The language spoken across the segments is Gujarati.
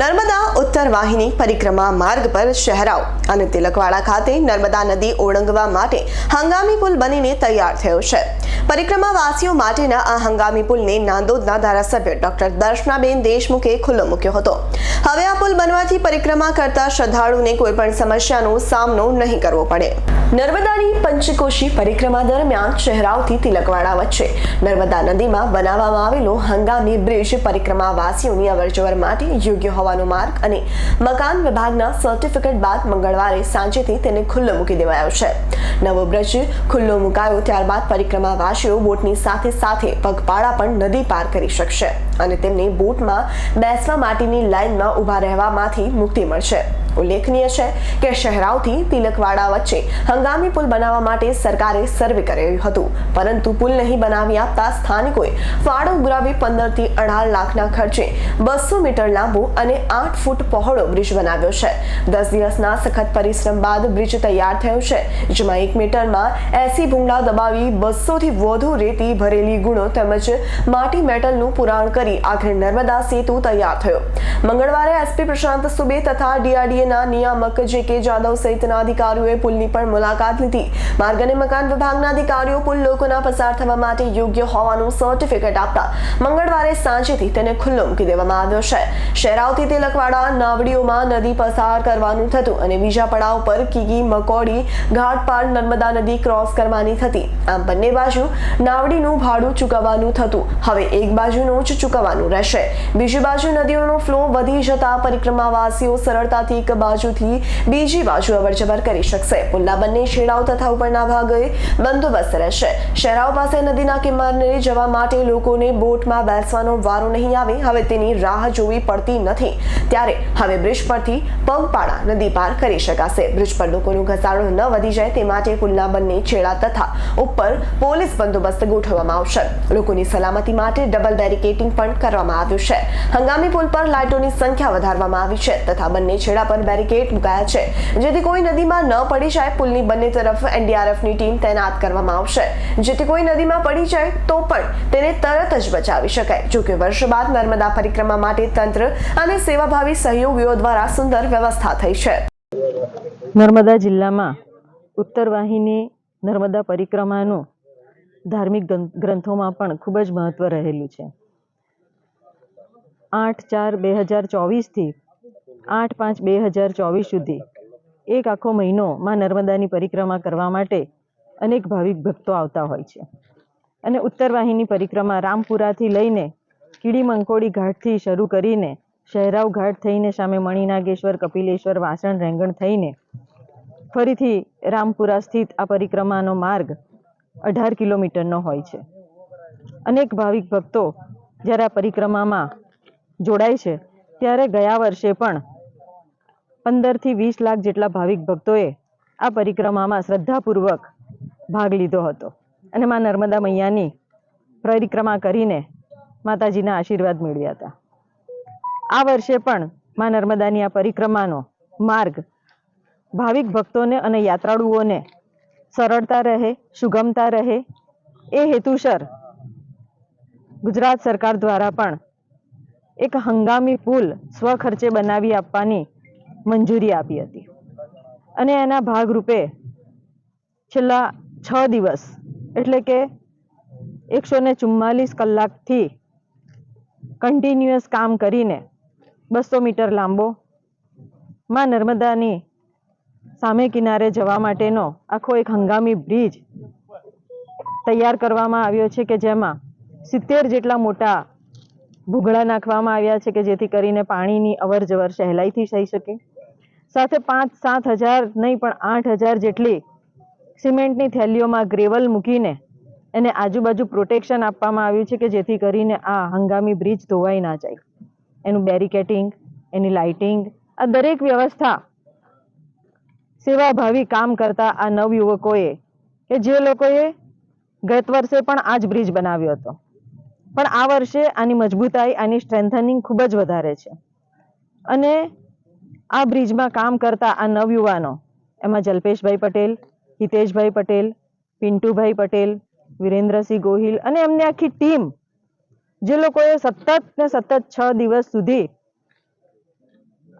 નર્મદા ઉત્તર વાહિની પરિક્રમા માર્ગ પર શહેરાઓ અને તિલકવાડા ખાતે નર્મદા નદી ઓળંગવા માટે હંગામી પુલ બનીને તૈયાર થયો છે. પરિક્રમાવાસીઓ માટેના આ હંગામી પુલને નાંદોદના ધારાસભ્ય ડોક્ટર દર્શનાબેન દેશમુખે ખુલ્લો મૂક્યો હતો. હવે આ પુલ બનવાથી પરિક્રમા કરતા શ્રદ્ધાળુને કોઈપણ સમસ્યાનો સામનો નહીં કરવો પડે. નર્મદાની પંચકોશી પરિક્રમા દરમિયાન શહેરાઓથી તિલકવાડા વચ્ચે નર્મદા નદીમાં બનાવવામાં આવેલો હંગામી બ્રિજ પરિક્રમાવાસીઓની અવરજવર માટે યોગ્ય હોવાનો માર્ગ અને મકાન વિભાગના સર્ટિફિકેટ બાદ મંગળવારે સાંજેથી તેને ખુલ્લો મૂકી દેવાયો છે. નવો બ્રિજ ખુલ્લો મુકાયો ત્યારબાદ પરિક્રમાવાસીઓ બોટની સાથે સાથે પગપાળા પણ નદી પાર કરી શકશે. અને તેમને બોટમાં બેસવા માટેની લાઇનમાં ઊભા રહેવામાંથી મુક્તિ મળશે. ઉલ્લેખનીય છે કે શહેરાવથી તિલકવાડા વચ્ચે હંગામી પુલ બનાવવા માટે સરકારે સર્વે કરેલું હતું. પરંતુ પુલ નહીં બનાવી આપતા સ્થાનિકોએ ફાળો ઉગરાવી પંદરથી અઢાર લાખના ખર્ચે બસો મીટર લાંબો અને આઠ ફૂટ પહોળો બ્રિજ બનાવ્યો છે. દસ દિવસના સખત પરિશ્રમ બાદ બ્રિજ તૈયાર થયો છે, જેમાં એક મીટરમાં એસી ભૂંગળા દબાવી બસોથી વધુ રેતી ભરેલી ગુણો તેમજ માટી મેટલનું પુરાણ કરી આખરે નર્મદા સેતુ તૈયાર થયો. મંગળવારે એસપી પ્રશાંત સુબે તથા ડીઆરડીએના નિયામક જે કે જાદવ સહિતના અધિકારીઓએ પુલની પણ મુલાકાત લીધી. માર્ગ અને મકાન વિભાગના અધિકારીઓ પુલ લોકોના પસાર થવા માટે યોગ્ય હોવાનું સર્ટિફિકેટ આપતા મંગળવારે સાંજેથી તેને ખુલ્લો મૂકી દેવામાં આવ્યો છે. શહેરાવથી તિલકવાડા નાવડીઓમાં નદી પસાર કરવાનું થતું અને બીજા પડાવ પર કીગી મકોડી ઘાટ પાર નર્મદા નદી ક્રોસ કરવાની થતી. આમ બંને બાજુ નાવડીનું ભાડું ચૂકવવાનું થતું. હવે એક બાજુનું જ ચૂકવવાનું રહેશે. બીજી બાજુ નદીઓનો ફ્લો વધી જતા પરિક્રમાવાસીઓ સરળતાથી એક બાજુથી બીજી બાજુ અવરજવર કરી શકશે. પુલના બંને છેડાઓ તથા ઉપરના ભાગે બંદોબસ્ત રહેશે. શહેરાઓ પાસે નદીના કિનારે જવા માટે લોકોને બોટમાં બેસવાનો વારો નહીં આવે. હવે તેની રાહ જોવી પડતી નથી. ત્યારે હવે બ્રિજ પરથી પગપાળા નદી પાર કરી શકાશે. બ્રિજ પર લોકોનું ઘસારો ન વધી જાય તે માટે પુલના બંને છેડા તથા ઉપર પોલીસ બંદોબસ્ત ગોઠવવામાં આવશે. લોકોની સલામતી માટે ડબલ બેરિકેટિંગ પણ કરવામાં આવ્યું છે. હંગામી પુલ પર લાઇટોની સંખ્યા વધારવામાં આવી છે તથા બંને છેડા પર બેરિકેડ મુકાયા છે. જેથી કોઈ નદીમાં ન પડી જાય, પુલની બંને તરફ એનડીઆરએફની ટીમ તૈનાત કરવામાં આવશે. જેથી કોઈ નદીમાં પડી જાય તો પણ તેને તરત જ બચાવી શકાય. જોકે વર્ષ બાદ નર્મદા પરિક્રમા માટે તંત્ર અને સેવાભાવી સહયોગીઓ દ્વારા સુંદર વ્યવસ્થા થઈ છે. નર્મદા જિલ્લામાં ઉત્તર વાહિની નર્મદા પરિક્રમાનું ધાર્મિક ગ્રંથોમાં પણ ખૂબ જ મહત્વ રહેલું છે. આઠ ચાર બે હજાર ચોવીસથી આઠ પાંચ બે હજાર ચોવીસ સુધી. એક આખો મહિનો માં નર્મદાની પરિક્રમા કરવા માટે અનેક ભાવિક ભક્તો આવતા હોય છે. અને ઉત્તર વાહિની પરિક્રમા રામપુરાથી લઈને કીડી મંકોડી ઘાટથી શરૂ કરીને શહેરાવ ઘાટ થઈને સામે મણિનાગેશ્વર, કપિલેશ્વર, વાસણ, રેંગણ થઈને ફરીથી રામપુરા સ્થિત આ પરિક્રમાનો માર્ગ અઢાર કિલોમીટરનો હોય છે. અનેક ભાવિક ભક્તો જ્યારે આ પરિક્રમામાં જોડાય છે. ત્યારે ગયા વર્ષે પણ પંદરથી વીસ લાખ જેટલા ભાવિક ભક્તોએ આ પરિક્રમામાં શ્રદ્ધાપૂર્વક ભાગ લીધો હતો. અને માં નર્મદા મૈયાની પરિક્રમા કરીને માતાજીના આશીર્વાદ મેળવ્યા હતા. આ વર્ષે પણ માં નર્મદાની આ પરિક્રમાનો માર્ગ ભાવિક ભક્તોને અને યાત્રાળુઓને સરળતા રહે, સુગમતા રહે. એ હેતુસર ગુજરાત સરકાર દ્વારા પણ એક હંગામી પુલ સ્વખર્ચે બનાવી આપવાની મંજૂરી આપી હતી. અને એના ભાગરૂપે છેલ્લા છ દિવસ, એટલે કે એકસો ને ચુમ્માલીસ કલાકથી કન્ટિન્યુઅસ કામ કરીને બસો મીટર લાંબો માં નર્મદાની સામે કિનારે જવા માટેનો આખો એક હંગામી બ્રિજ તૈયાર કરવામાં આવ્યો છે કે જેમાં સિત્તેર જેટલા મોટા ભૂગળા નાખવામાં આવ્યા છે કે જેથી કરીને પાણીની અવર જવર સહેલાઈથી થઈ શકે. સાથે પાંચ સાત હજાર નહીં, પણ આઠ હજાર જેટલી સિમેન્ટની થેલીઓમાં ગ્રેવલ મૂકીને એને આજુબાજુ પ્રોટેક્શન આપવામાં આવ્યું છે કે જેથી કરીને આ હંગામી બ્રિજ ધોવાઈ ના જાય. એનું બેરિકેટિંગ, એની લાઇટિંગ, આ દરેક વ્યવસ્થા સેવાભાવી કામ કરતા આ નવયુવકોએ કે જે લોકોએ ગત વર્ષે પણ આ જ બ્રિજ બનાવ્યો હતો. પણ આ વર્ષે આની મજબૂતાઈ, આની સ્ટ્રેન્થનિંગ ખૂબ જ વધારે છે. અને આ બ્રિજમાં કામ કરતા આ નવયુવાનો, એમાં જલ્પેશભાઈ પટેલ, હિતેશભાઈ પટેલ, પિન્ટુભાઈ પટેલ, વિરેન્દ્રસિંહ ગોહિલ અને એમની આખી ટીમ જે લોકોએ સતત ને સતત છ દિવસ સુધી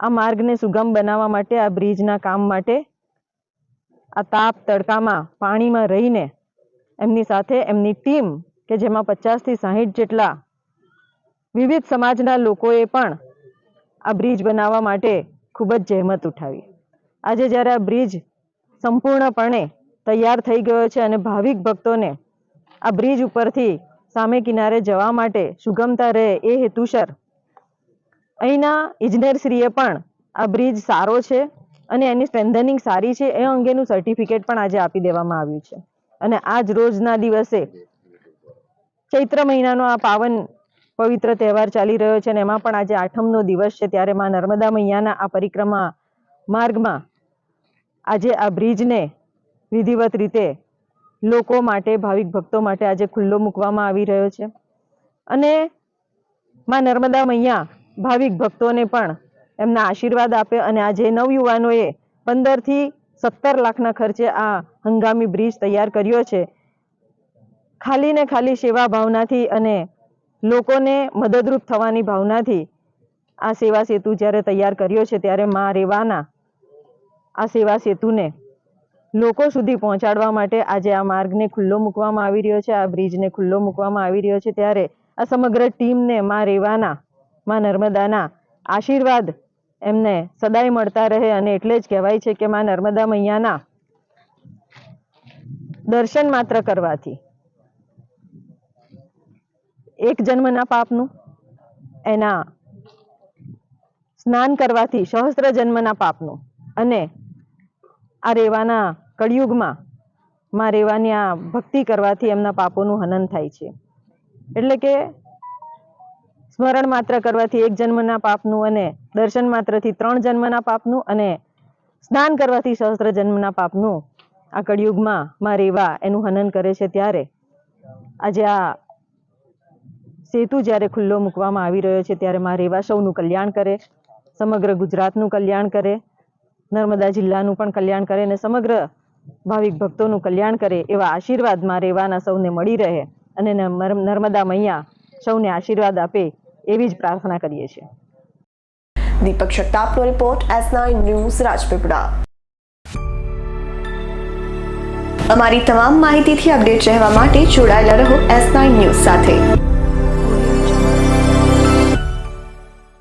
આ માર્ગને સુગમ બનાવવા માટે, આ બ્રિજના કામ માટે, આ તાપ તડકામાં પાણીમાં રહીને એમની સાથે એમની ટીમ કે જેમાં પચાસથી સાહીઠ જેટલા વિવિધ સમાજના લોકોએ પણ આ બ્રિજ બનાવવા માટે ખૂબ જ જહેમત ઉઠાવી. આજે જ્યારે આ બ્રિજ સંપૂર્ણપણે તૈયાર થઈ ગયો છે અને ભાવિક ભક્તોને આ બ્રિજ ઉપરથી સામે કિનારે જવા માટે સુગમતા રહે એ હેતુસર અહીંના ઇજનેરશ્રીએ પણ આ બ્રિજ સારો છે અને એની સ્ટ્રેન્થનિંગ સારી છે એ અંગેનું સર્ટિફિકેટ પણ આજે આપી દેવામાં આવ્યું છે. અને આજ રોજના દિવસે ચૈત્ર મહિનાનો આ પાવન પવિત્ર તહેવાર ચાલી રહ્યો છે અને એમાં પણ આજે આઠમનો દિવસ છે. ત્યારે માં નર્મદા મૈયાના આ પરિક્રમા માર્ગમાં આજે આ બ્રિજને વિધિવત રીતે લોકો માટે, ભાવિક ભક્તો માટે આજે ખુલ્લો મૂકવામાં આવી રહ્યો છે. અને માં નર્મદા મૈયા ભાવિક ભક્તોને પણ એમના આશીર્વાદ આપે અને આજે નવયુવાનોએ પંદરથી સત્તર લાખના ખર્ચે આ હંગામી બ્રિજ તૈયાર કર્યો છે. ખાલી ને ખાલી સેવા ભાવનાથી અને લોકોને મદદરૂપ થવાની ભાવનાથી આ સેવા સેતુ જ્યારે તૈયાર કર્યો છે ત્યારે મા રેવાના આ સેવા સેતુને લોકો સુધી પહોંચાડવા માટે આજે આ માર્ગને ખુલ્લો મૂકવામાં આવી રહ્યો છે, આ બ્રિજને ખુલ્લો મૂકવામાં આવી રહ્યો છે ત્યારે આ સમગ્ર ટીમને માં રેવાના, માં નર્મદાના આશીર્વાદ એમને સદાય મળતા રહે અને એટલે જ કહેવાય છે કે મા નર્મદા મૈયાના દર્શન માત્ર કરવાથી. એક જન્મના પાપનું, એના સ્નાન કરવાથી સહસ્ત્ર જન્મના પાપનું. અને આ રેવાના કળિયુગમાં માં રેવાની આ ભક્તિ કરવાથી એમના પાપોનું હનન થાય છે. એટલે કે સ્મરણ માત્ર કરવાથી એક જન્મના પાપનું અને દર્શન માત્રથી ત્રણ જન્મના પાપનું અને સ્નાન કરવાથી સહસ્ત્ર જન્મના પાપનું આ કળિયુગમાં માં રેવા એનું હનન કરે છે ત્યારે. આજે આ સેતુ જ્યારે ખુલ્લો મૂકવામાં આવી રહ્યો છે, ત્યારે માં રેવા સૌનું કલ્યાણ કરે, સમગ્ર ગુજરાતનું કલ્યાણ કરે, નર્મદા જિલ્લાનું પણ કલ્યાણ કરે અને સમગ્ર ભાવિક ભક્તોનું કલ્યાણ કરે એવા આશીર્વાદમાં રેવાના સૌને મળી રહે અને નર્મદા મૈયા સૌને આશીર્વાદ આપે એવી જ પ્રાર્થના કરીએ છીએ. Deepak શક્તાપનો report S nine news Rajpipla. અમારી તમામ માહિતીથી અપડેટ રહેવા માટે જોડાયેલા રહો એસ નાઇન ન્યૂઝ સાથે.